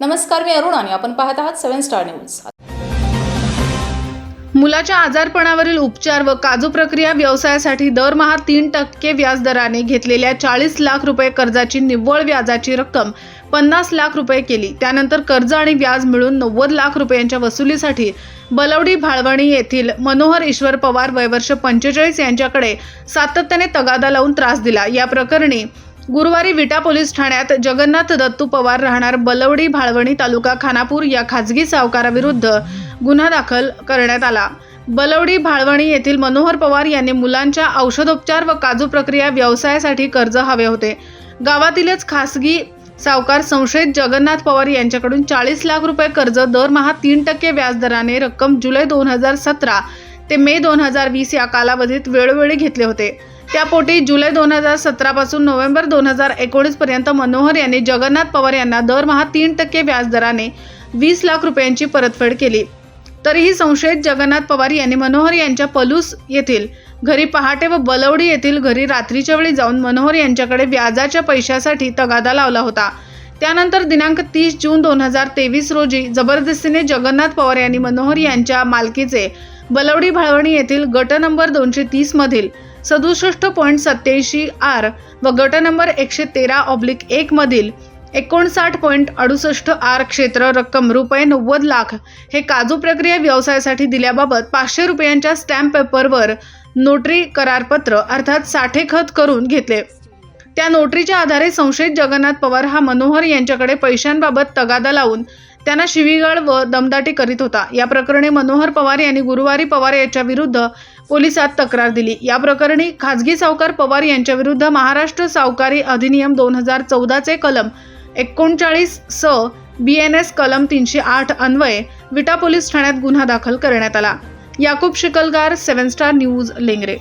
नमस्कार मी अरुण आणि आपण पाहत आहात सेव्हन स्टार न्यूज. मुलाच्या आजारपणावरील उपचार व काजू प्रक्रिया व्यवसायासाठी दरमहा तीन टक्के व्याजदराने घेतलेल्या चाळीस लाख रुपये कर्जाची निव्वळ व्याजाची रक्कम पन्नास लाख रुपये केली. त्यानंतर कर्ज आणि व्याज मिळून नव्वद लाख रुपयांच्या वसुलीसाठी बलवडी भाळवणी येथील मनोहर ईश्वर पवार वयवर्ष पंचेचाळीस यांच्याकडे सातत्याने तगादा लावून त्रास दिला. या प्रकरणी गुरुवारी विटा पोलीस ठाण्यात जगन्नाथ दत्तू पवार राहणार बलवडी भाळवणी तालुका खानापूर या खाजगी सावकाराविरुद्ध गुन्हा दाखल करण्यात आला. बलवडी भाळवणी येथील मनोहर पवार यांनी मुलांच्या औषधोपचार व काजू प्रक्रिया व्यवसायासाठी कर्ज हवे होते. गावातीलच खासगी सावकार संशयित जगन्नाथ पवार यांच्याकडून चाळीस लाख रुपये कर्ज दरमहा तीन टक्के व्याजदराने रक्कम जुलै दोन हजार सतरा ते मे दोन हजार वीस या कालावधीत वेळोवेळी घेतले होते. त्यापोटी जुलै दोन हजार सतरापासून नोव्हेंबर दोन हजार एकोणीस पर्यंत मनोहर यांनी जगन्नाथ पवार यांना दरमहा तीन टक्के व्याजदराने वीस लाख रुपयांची परतफेड केली. तरीही संशयित जगन्नाथ पवार यांनी मनोहर यांच्या पलूस येथील घरी पहाटे व बलवडी येथील घरी रात्रीच्या वेळी जाऊन मनोहर यांच्याकडे व्याजाच्या पैशासाठी तगादा लावला होता. त्यानंतर दिनांक तीस जून दोन हजार तेवीस रोजी जबरदस्तीने जगन्नाथ पवार यांनी मनोहर यांच्या मालकीचे बलवडी भाळवणी येथील गट नंबर दोनशे तीस मधील सदुसष्ट पॉईंट सत्याऐंशी आर व गट नंबर एकशे तेरा ऑब्लिक एक मधील एकोणसाठ पॉईंट अडुसष्ट आर क्षेत्र रक्कम रुपये नव्वद लाख हे काजू प्रक्रिया व्यवसायासाठी दिल्याबाबत पाचशे रुपयांच्या स्टॅम्प पेपरवर नोटरी करारपत्र अर्थात साठे खत करून घेतले. त्या नोटरीच्या आधारे संशयित जगन्नाथ पवार हा मनोहर यांच्याकडे पैशांबाबत तगादा लावून त्यांना शिवीगाळ व दमदाटी करीत होता. या प्रकरणी मनोहर पवार यांनी गुरुवारी पवार यांच्या विरुद्ध पोलिसात तक्रार दिली. या प्रकरणी खाजगी सावकार पवार यांच्या विरुद्ध महाराष्ट्र सावकारी अधिनियम दोन हजार चौदाचे कलम एकोणचाळीस स बी एन एस कलम तीनशे आठ अन्वये विटा पोलीस ठाण्यात गुन्हा दाखल करण्यात आला. Yakub Shikalgar seven star news Lengre.